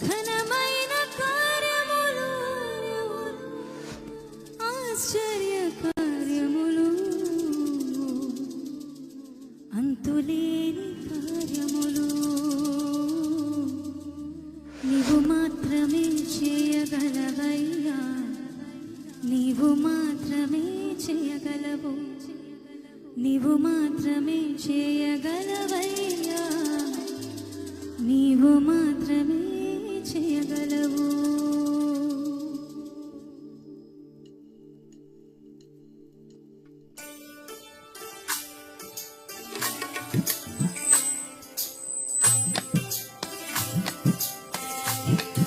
ఘనమైన కార్యములు ఆశ్చర్య కార్యములు అంతులేని కార్యములు. నీవు మాత్రమే చేయగలవయ్యా నీవు మాత్రమే చేయగలవు. నీవు మాత్రమే చేయగలవయ్యా నీవు మాత్రమే చేయగలవు.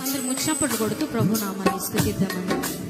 అందరు ముచ్చినప్పుడు కొడుతూ ప్రభు నామాన్ని స్థుతిద్దామండి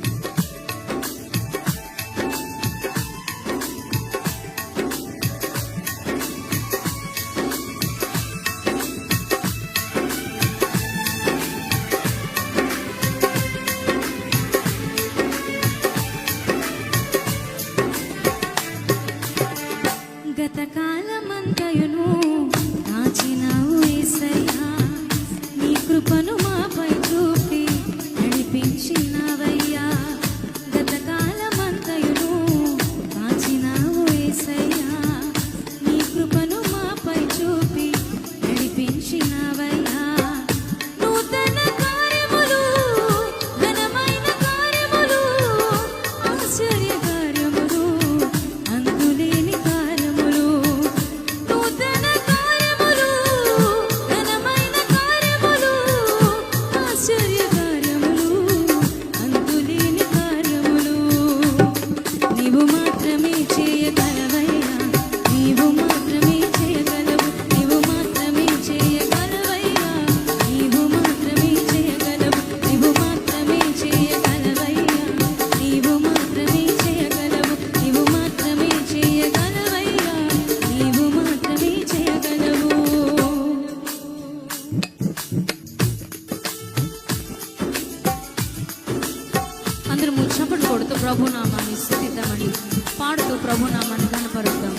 ప్రభునామాన్ని స్థుతిద్దామండి. పాడుతూ ప్రభునామాన్ని కనపరుద్దాం